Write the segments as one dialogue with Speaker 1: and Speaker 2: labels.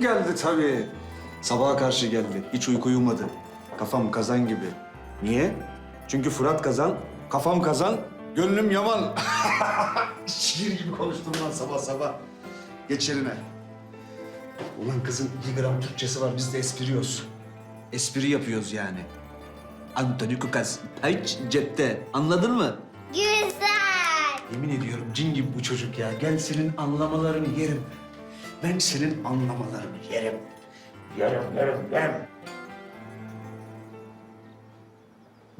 Speaker 1: Geldi tabii. Sabaha karşı geldi. Hiç uyku uyumadı. Kafam kazan gibi. Niye? Çünkü Fırat kazan, kafam kazan, gönlüm yaman. Şiir gibi konuştum lan sabah sabah. Geç yerine. Ulan kızın bir gram Türkçesi var, biz de espriyoruz. Espri yapıyoruz yani. Anthony Kukas, hiç cepte. Anladın mı?
Speaker 2: Güzel.
Speaker 1: Yemin ediyorum cin gibi bu çocuk ya. Gel senin anlamalarını yerim. Ben senin anlamalarını yerim. Yerim, yerim, yerim.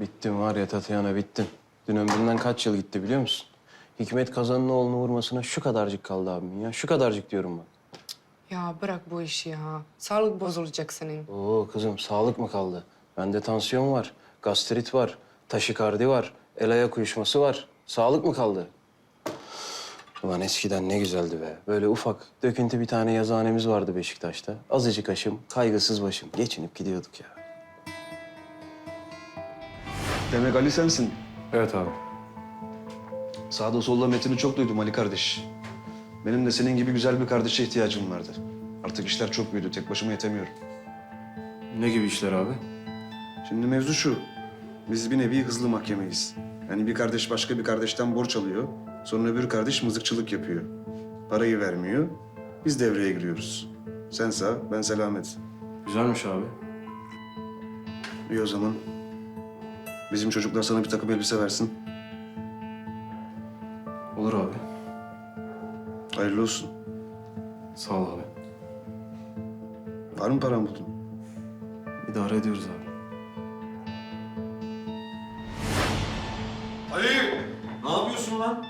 Speaker 3: Bittim var ya Tatyana bittim. Dün ömrümden kaç yıl gitti biliyor musun? Hikmet Kazan'ın oğlunu vurmasına şu kadarcık kaldı abimin ya. Şu kadarcık diyorum ben.
Speaker 4: Ya bırak bu işi ya. Sağlık bozulacak senin.
Speaker 3: Oo kızım sağlık mı kaldı? Bende tansiyon var, gastrit var, taşikardi var, el ayak uyuşması var. Sağlık mı kaldı? Ulan eskiden ne güzeldi be. Böyle ufak, döküntü bir tane yazıhanemiz vardı Beşiktaş'ta. Azıcık aşım, kaygısız başım. Geçinip gidiyorduk ya.
Speaker 1: Demek Ali sensin.
Speaker 3: Evet abi.
Speaker 1: Sağda solda Metin'i çok duydum Ali kardeş. Benim de senin gibi güzel bir kardeşe ihtiyacım vardı. Artık işler çok büyüdü. Tek başıma yetemiyorum.
Speaker 3: Ne gibi işler abi?
Speaker 1: Şimdi mevzu şu. Biz bir nevi hızlı mahkemeyiz. Yani bir kardeş başka bir kardeşten borç alıyor. Sonra öbür kardeş mızıkçılık yapıyor. Parayı vermiyor. Biz devreye giriyoruz. Sen sağ, ben selamet.
Speaker 3: Güzelmiş abi.
Speaker 1: İyi o zaman. Bizim çocuklar sana bir takım elbise versin.
Speaker 3: Olur abi.
Speaker 1: Hayırlı olsun.
Speaker 3: Sağ ol abi.
Speaker 1: Var mı paran buldun?
Speaker 3: İdare ediyoruz abi.
Speaker 1: Ali! Ne yapıyorsun lan?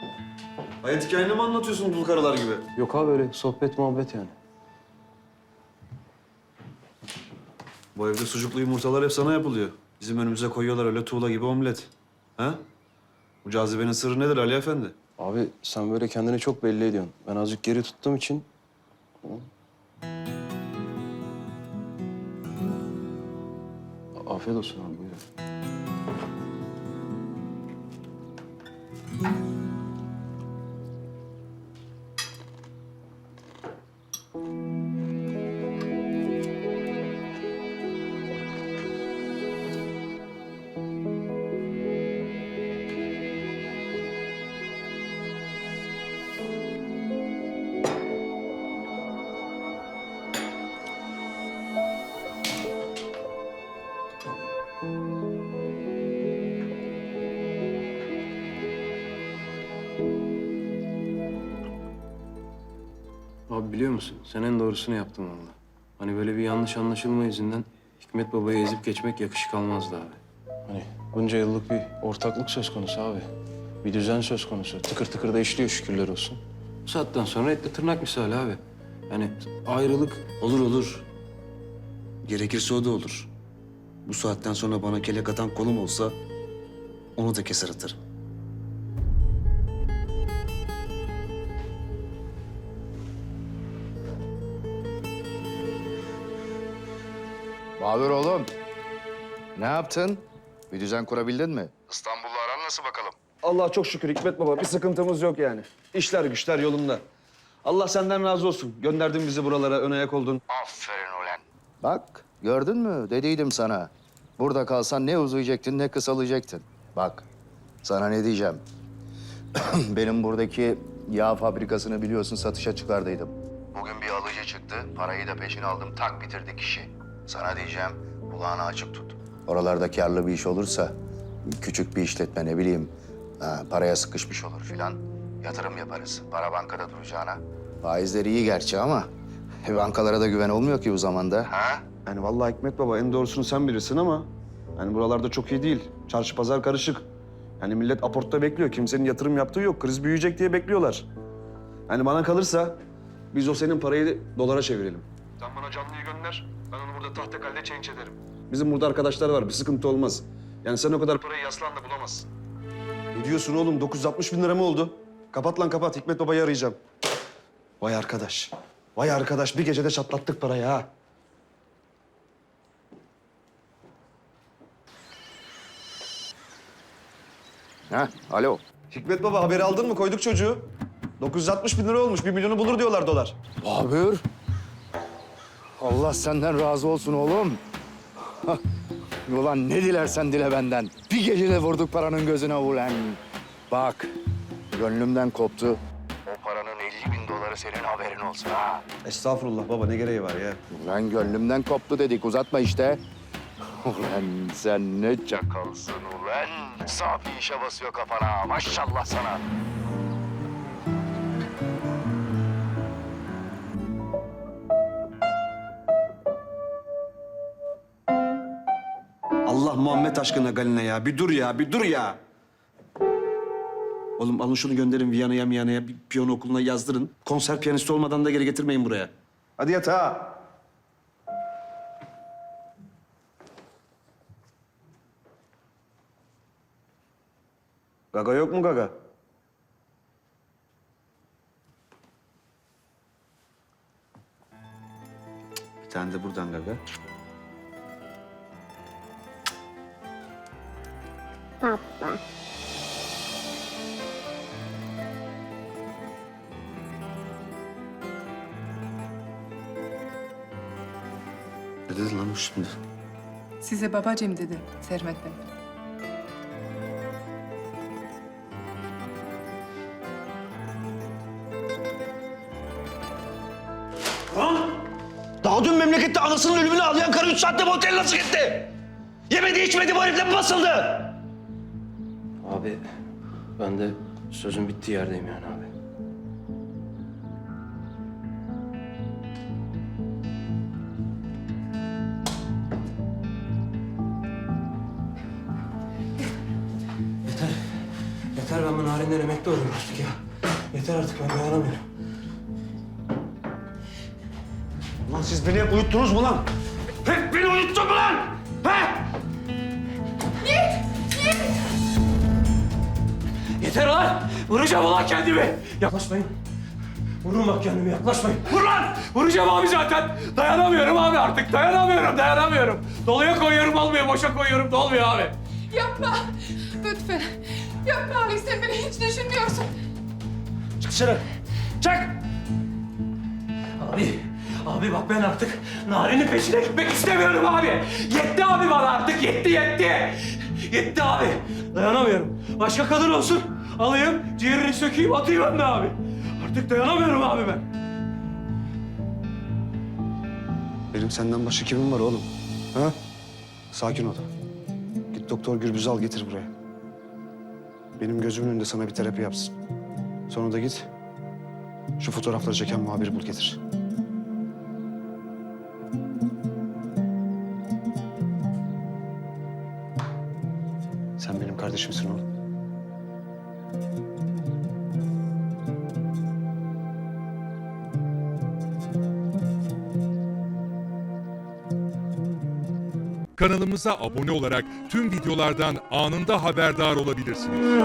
Speaker 1: Hayat hikayeni mi anlatıyorsun dul karılar gibi?
Speaker 3: Yok abi öyle sohbet muhabbet yani.
Speaker 1: Bu evde sucuklu yumurtalar hep sana yapılıyor. Bizim önümüze koyuyorlar öyle tuğla gibi omlet. Ha? Bu cazibenin sırrı nedir Ali Efendi?
Speaker 3: Abi sen böyle kendini çok belli ediyorsun. Ben azıcık geri tuttuğum için... Afiyet olsun abi buyurun. Abi biliyor musun? Sen en doğrusunu yaptın valla. Hani böyle bir yanlış anlaşılma yüzünden Hikmet Baba'yı ezip geçmek yakışık almazdı abi. Hani bunca yıllık bir ortaklık söz konusu abi. Bir düzen söz konusu. Tıkır tıkır da işliyor şükürler olsun. Bu saatten sonra etle tırnak misali abi. Yani ayrılık
Speaker 1: Olur olur. Gerekirse o da olur. Bu saatten sonra bana kelek atan kolum olsa onu da keser atarım.
Speaker 5: Bahadır oğlum. Ne yaptın? Bir düzen kurabildin mi?
Speaker 6: İstanbul'la aran nasıl bakalım?
Speaker 1: Allah çok şükür Hikmet Baba bir sıkıntımız yok yani. İşler güçler yolunda. Allah senden razı olsun. Gönderdin bizi buralara, ön ayak oldun.
Speaker 6: Aferin ulan.
Speaker 5: Bak gördün mü? Dediydim sana. Burada kalsan ne uzayacaktın ne kısalacaktın. Bak sana ne diyeceğim. Benim buradaki yağ fabrikasını biliyorsun satışa çıkardıydım. Bugün bir alıcı çıktı. Parayı da peşine aldım. Tak bitirdik işi. Sana diyeceğim kulağını açık tut. Oralarda karlı bir iş olursa küçük bir işletme ne bileyim ha, paraya sıkışmış olur filan. Yatırım yaparız. Para bankada duracağına. Faizleri iyi gerçi ama bankalara da güven olmuyor ki bu zamanda.
Speaker 6: Ha?
Speaker 1: Yani vallahi Hikmet Baba en doğrusunu sen bilirsin ama... ...hani buralarda çok iyi değil. Çarşı pazar karışık. Yani millet aportta bekliyor. Kimsenin yatırım yaptığı yok. Kriz büyüyecek diye bekliyorlar. Yani bana kalırsa biz o senin parayı dolara çevirelim. Sen bana canlıyı gönder. Ben onu burada tahtakalde change ederim. Bizim burada arkadaşlar var. Bir sıkıntı olmaz. Yani sen o kadar parayı yaslanla bulamazsın. Ne diyorsun oğlum? 960 bin lira mı oldu? Kapat lan kapat. Hikmet Baba'yı arayacağım. Vay arkadaş. Vay arkadaş. Bir gecede çatlattık parayı ha.
Speaker 5: Ha, alo.
Speaker 1: Hikmet Baba haberi aldın mı? Koyduk çocuğu. 960 bin lira olmuş. Bir milyonu bulur diyorlar dolar.
Speaker 5: Babür. Allah senden razı olsun oğlum. Ulan ne dilersen dile benden. Bir gecede vurduk paranın gözüne ulan. Bak, gönlümden koptu. O paranın 50 bin doları senin haberin olsun ha.
Speaker 1: Estağfurullah baba ne gereği var ya?
Speaker 5: Ulan gönlümden koptu dedik, uzatma işte. Ulan sen ne çakalsın ulan. Safi işe basıyor kafana, maşallah sana.
Speaker 1: Muhammed aşkına Galina ya. Bir dur ya, bir dur ya. Oğlum alın şunu gönderin Viyana'ya Miyana'ya bir piyano okuluna yazdırın. Konser piyanisti olmadan da geri getirmeyin buraya. Hadi yat ha. Gaga yok mu Gaga? Bir tane de buradan Gaga.
Speaker 2: Papa.
Speaker 1: Ne dedin lan o şimdi?
Speaker 4: Size babacığım dedi Sermet Bey.
Speaker 1: Daha dün memlekette anasının ölümünü ağlayan karı üç saatte bu otele nasıl gitti? Yemedi içmedi bu herifle mi basıldı?
Speaker 3: Abi ben de sözün bittiği yerdeyim yani abi. Yeter. Yeter ben bu narinden emekli olurum artık ya. Yeter artık ben dayanamıyorum.
Speaker 1: Lan siz beni hep uyuttunuz mu lan? Hep beni uyuttun mu lan? He?
Speaker 3: Yeter lan! Vuracağım ulan kendimi! Yaklaşmayın. Vurun bak kendimi yaklaşmayın. Vur lan! Vuracağım abi zaten. Dayanamıyorum abi artık. Dayanamıyorum, dayanamıyorum. Doluya koyuyorum olmuyor, boşa koyuyorum da olmuyor abi.
Speaker 7: Yapma. Lütfen. Yapma Ali sen beni hiç düşünmüyorsun.
Speaker 3: Çık dışarı. Çık! Abi, abi bak ben artık Nari'nin peşine gitmek istemiyorum abi. Yetti abi bana artık, yetti, yetti. Yetti abi. Dayanamıyorum. Başka kadın olsun. Alayım, ciğerini sökeyim, atayım önüne abi. Artık dayanamıyorum abi ben.
Speaker 1: Benim senden başka kimim var oğlum? Ha? Sakin ol. Git doktor Gürbüz'ü al getir buraya. Benim gözümün önünde sana bir terapi yapsın. Sonra da git şu fotoğrafları çeken muhabiri bul getir. Sen benim kardeşimsin oğlum.
Speaker 8: Kanalımıza abone olarak tüm videolardan anında haberdar olabilirsiniz.